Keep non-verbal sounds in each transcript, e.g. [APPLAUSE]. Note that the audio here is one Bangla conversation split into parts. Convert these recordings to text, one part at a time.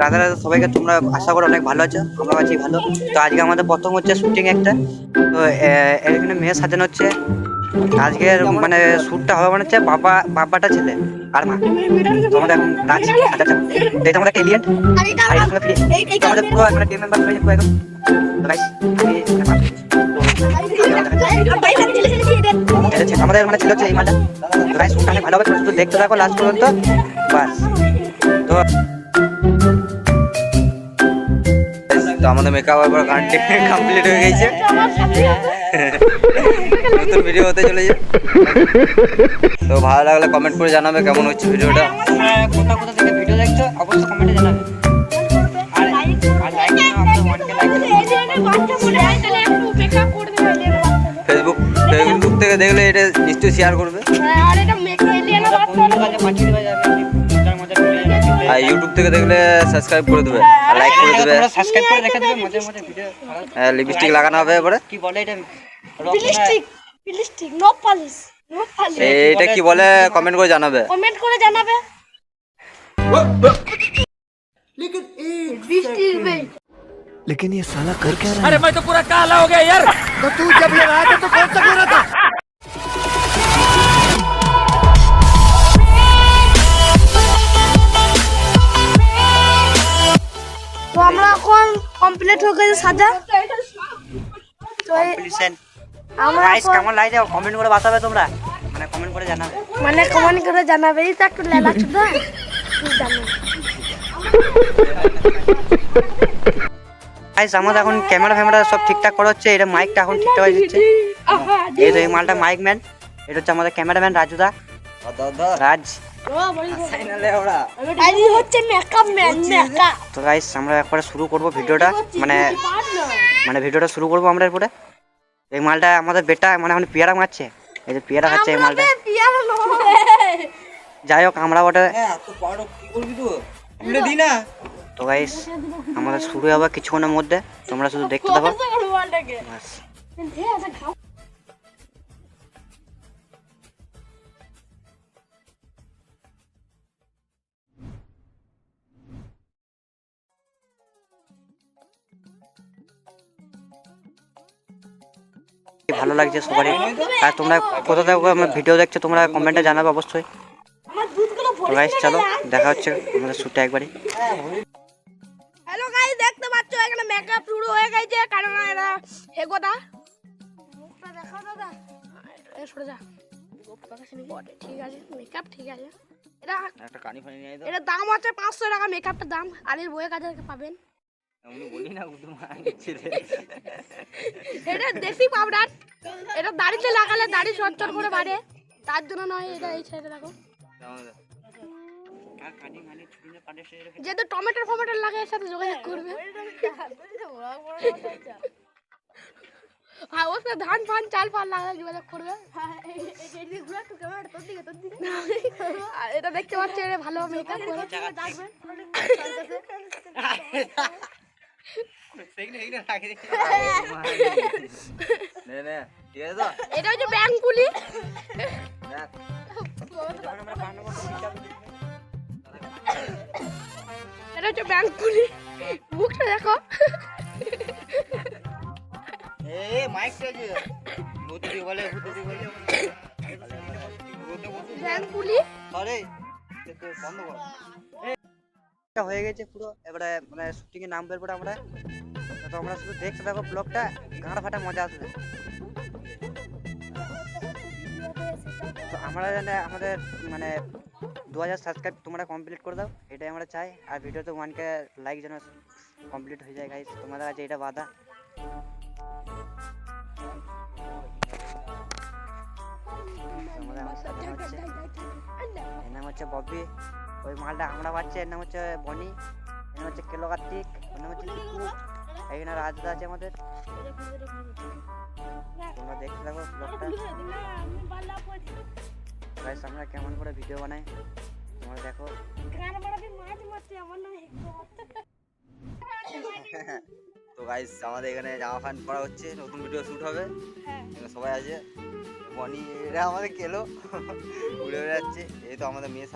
রাধা রাধা সবাইকে তোমরা আশা করো অনেক ভালো আছো আমরা আছি ভালো। তো আজকে আমাদের প্রথম হচ্ছে শুটিং একটা। তো এখানে মেয়ে সাজানো হচ্ছে। আজকের মানে শ্যুটটা হবে মানে হচ্ছে বাবা বাবাটা ছেলে আর মা। তোমরা এখন নাচ একটা এলিয়েন্ট আর এখানে ফ্রি আমাদের পুরো মানে টিম মেম্বার হয়ে তো গাইস আমি আমাদের মানে ছিল হচ্ছে এই মালটা। তো গাইস শ্যুটটা ভালো হবে শুধু দেখতে থাকো লাস্ট পর্যন্ত। বাস। তো তো আমাদের মেকআপ এবার গানটি কমপ্লিট হয়ে গেছে। নতুন ভিডিও হতে চলেছে। তো ভালো লাগলে কমেন্ট করে জানাবে কেমন হচ্ছে ভিডিওটা কোথা কোথা থেকে ভিডিও দেখছ অবশ্যই কমেন্টে জানাবে আর আর লাইক আমাদের ওয়ানকে লাইক ফেসবুক ফেসবুক থেকে দেখলে এটা নিশ্চয়ই শেয়ার করবে বন্ধুদের কাছে পাঠিয়ে দেবে যাবে। আর ইউটিউব থেকে দেখলে সাবস্ক্রাইব করে দেবে আর লাইক করে দেবে সাবস্ক্রাইব করে রেখে দেবে মজার মজার ভিডিও লিপস্টিক লাগানো হবে এবারে কি বলে এটা এটা কি বলে কমেন্ট করে জানাবে কমেন্ট করে জানাবে বৃষ্টির বেল लेकिन ये साला कर क्या रहा है अरे मैं तो पूरा काला हो गया यार तो तू जब लगाया था तो कौन सा गोरा था কমপ্লিট হয়ে গেছে সাজা। তো কমপ্লিশন আমরা গাইস কেমন লাগছে? কমেন্ট করে বাতাবে তোমরা। মানে কমেন্ট করে জানাবে। মানে কমেন্ট করে জানাবে। এই তো একটু লেলা জানো গাইস আমাদের এখন ক্যামেরা ফ্যামেরা সব ঠিকঠাক করা হচ্ছে। এটা মাইকটা এখন ঠিকঠাক হয়ে যাচ্ছে। এই তো এই মালটা মাইক ম্যান এটা হচ্ছে আমাদের ক্যামেরাম্যান রাজুদা। রাজ। এই হচ্ছে মেকআপ ম্যান মেকআপ। তো গাইস আমরা একবারে শুরু করব ভিডিওটা। মানে মানে ভিডিওটা শুরু করব আমরা এরপরে? এই মালটা আমাদের বেটা মানে এখন পেয়ারা মারছে। এই যে পেয়ারা খাচ্ছে এই মালটা। যাই হোক আমরা ওটা তো গাইস আমাদের শুরু হবে কিছুক্ষণের মধ্যে। তোমরা শুধু দেখতে থাকো। বাস। ভালো লাগছে সবারই। আর তোমরা কোথা থেকে আমার ভিডিও দেখছ তোমরা কমেন্টে জানাবে অবশ্যই। আমার দুধগুলো তো গাইস চলো দেখা হচ্ছে আমাদের শ্যুটটা একবারই। হ্যালো গাইস দেখতে পাচ্ছ এখানে মেকআপ শুরু হয়ে গেছে কারণ এরা হেগোদা মুখটা দেখা দাদা। এ সরে যা। বটে, ঠিক আছে মেকআপ ঠিক আছে। এটা একটা কানি ফানি নিয়ে এটা দাম আছে পাঁচশো টাকা মেকআপটার দাম। আর এর বইয়ের কাছে পাবেন। আমি বলি না উদু মাংছে রে এটা দেশি পাউডার এটা দাড়িতে লাগালে দাড়ি চঞ্চল করে বাড়ে তার জন্য নয় এটা এই মানি রেখে যেহেতু টমেটো ফমেটো লাগে এর সাথে যোগাযোগ করবে হ্যাঁ ওর সাথে ধান ফান চাল ফাল লাগালে যোগাযোগ করবে এটা দেখতে পাচ্ছি এটা ভালো মেকআপ করে [LAUGHS] এটা হচ্ছে ব্যাংক পুলি এটা হচ্ছে ব্যাংক পুলি মুখটা দেখো। ব্যাংক পুলি আরে বন্ধ কর। হয়ে গেছে পুরো। এবারে মানে শুটিং এর নাম বের আমরা। তো আমরা শুধু দেখতে থাকো ব্লগটা গাঁড় ফাটা মজা আসবে। তো আমরা জানি আমাদের মানে দু হাজার সাবস্ক্রাইব তোমরা কমপ্লিট করে দাও, এটাই আমরা চাই। আর ভিডিওতে ওয়ান কে লাইক যেন কমপ্লিট হয়ে যায় গাইস তোমাদের কাছে এটা বাধা। এর নাম হচ্ছে ববি ওই মালটা আমরা পাচ্ছি এর নাম হচ্ছে বনি এর নাম হচ্ছে কেলো কার্তিক এর নাম হচ্ছে এখানে রাজদা আছে আমাদের। তোমরা দেখতে থাকো ব্লগটা। গাইস আমরা কেমন করে ভিডিও বানাই তোমরা দেখো। তো গাইস আমাদের এখানে জামা প্যান্ট পরা হচ্ছে নতুন ভিডিও শ্যুট হবে। এখানে সবাই আছে বনি এরা আমাদের কেলো। উড়ে উড়ে যাচ্ছে এই তো আমাদের মেয়ে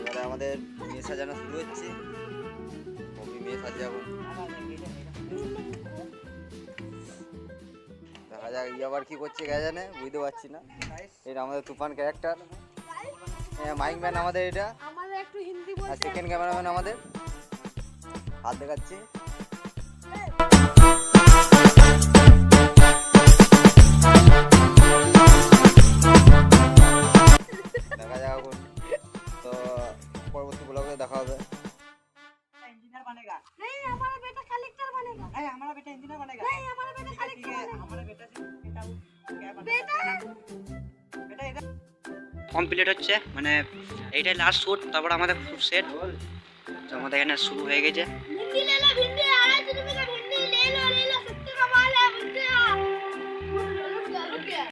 এবারে আমাদের মেয়ে সাজানো শুরু হচ্ছে। কবি মেয়ে সাজে দেখা যাক ই আবার কি করছে কে জানে বুঝতে পারছি না। এটা আমাদের তুফান ক্যারেক্টার মাইক ম্যান আমাদের এটা। আর সেকেন্ড ক্যামেরাম্যান আমাদের। হাত দেখাচ্ছি। कलेक्टर बनेगा नहीं हमारा बेटा इंजीनियर बनेगा नहीं हमारा बेटा कलेक्टर बनेगा हमारा बेटा से बेटा क्या बेटा বেটা এটা কমপ্লিট হচ্ছে মানে এইটাই লাস্ট শ্যুট তারপর আমাদের ফুল সেট তো আমাদের এখানে শুরু হয়ে গেছে